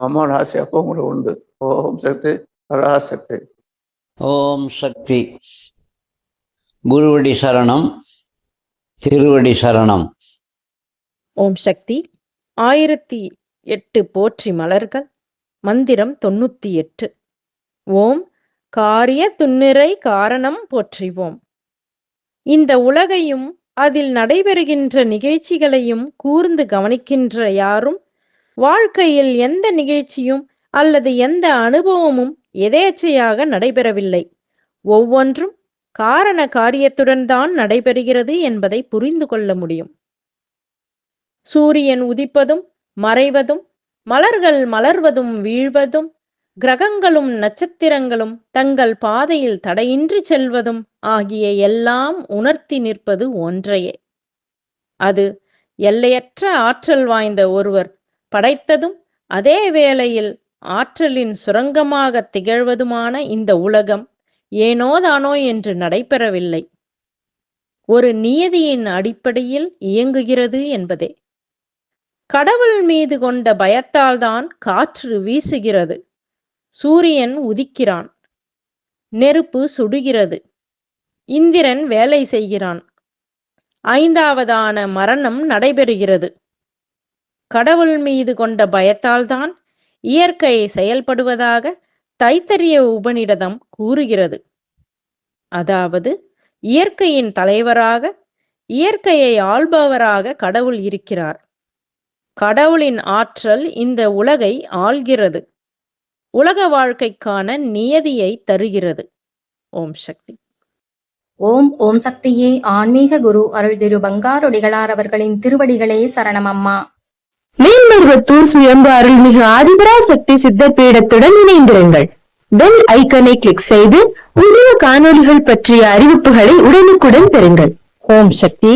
அம்மாவோட ஆசை அப்போ கூட உண்டு. ஓம் சக்தி பராசக்தி. ஓம் சக்தி. குருவடி சரணம் திருவடி சரணம். ஓம் சக்தி. ஆயிரத்தி எட்டு போற்றி மலர்கள் மந்திரம் தொண்ணூத்தி எட்டு. ஓம் காரிய துன்னிறை காரணம் போற்றிவோம். இந்த உலகையும் அதில் நடைபெறுகின்ற நிகழ்ச்சிகளையும் கூர்ந்து கவனிக்கின்ற யாரும் வாழ்க்கையில் எந்த நிகழ்ச்சியும் அல்லது எந்த அனுபவமும் எதேச்சையாக நடைபெறவில்லை. ஒவ்வொன்றும் காரண காரியத்துடன் தான் நடைபெறுகிறது என்பதை புரிந்து கொள்ள முடியும். சூரியன் உதிப்பதும் மறைவதும் மலர்கள் மலர்வதும் வீழ்வதும் கிரகங்களும் நட்சத்திரங்களும் தங்கள் பாதையில் தடையின்றி செல்வதும் ஆகிய எல்லாம் உணர்த்தி நிற்பது ஒன்றையே. அது எல்லையற்ற ஆற்றல் வாய்ந்த ஒருவர் படைத்ததும் அதே வேளையில் ஆற்றலின் சுரங்கமாக திகழ்வதுமான இந்த உலகம் ஏனோதானோ என்று நடைபெறவில்லை. ஒரு நியதியின் அடிப்படையில் இயங்குகிறது என்பதே. கடவுள் மீது கொண்ட பயத்தால்தான் காற்று வீசுகிறது. சூரியன் உதிக்கிறான். நெருப்பு சுடுகிறது. இந்திரன் வேலை செய்கிறான். ஐந்தாவதான மரணம் நடைபெறுகிறது. கடவுள் மீது கொண்ட பயத்தால்தான் இயற்கை செயல்படுவதாக தைத்தரிய உபநிடதம் கூறுகிறது. அதாவது இயற்கையின் தலைவராக இயற்கையை ஆள்பவராக கடவுள் இருக்கிறார். கடவுளின் ஆற்றல் இந்த உலகை ஆள்கிறது. உலக வாழ்க்கைக்கான நியதியை தருகிறது. ஓம் சக்தி. ஓம் ஓம் சக்தியே. ஆன்மீக குரு அருள் திரு பங்காரொடிகளார் அவர்களின் திருவடிகளே சரணம் அம்மா மேல்மருவத்தூர் சுயம்பு அருள்மிகு ஆதிபராசக்தி சித்தர் பீடத்துடன் இணைந்திருங்கள். பெல் ஐக்கனை கிளிக் செய்து புதிய காணொளிகள் பற்றிய அறிவிப்புகளை உடனுக்குடன் பெறுங்கள். ஓம் சக்தி.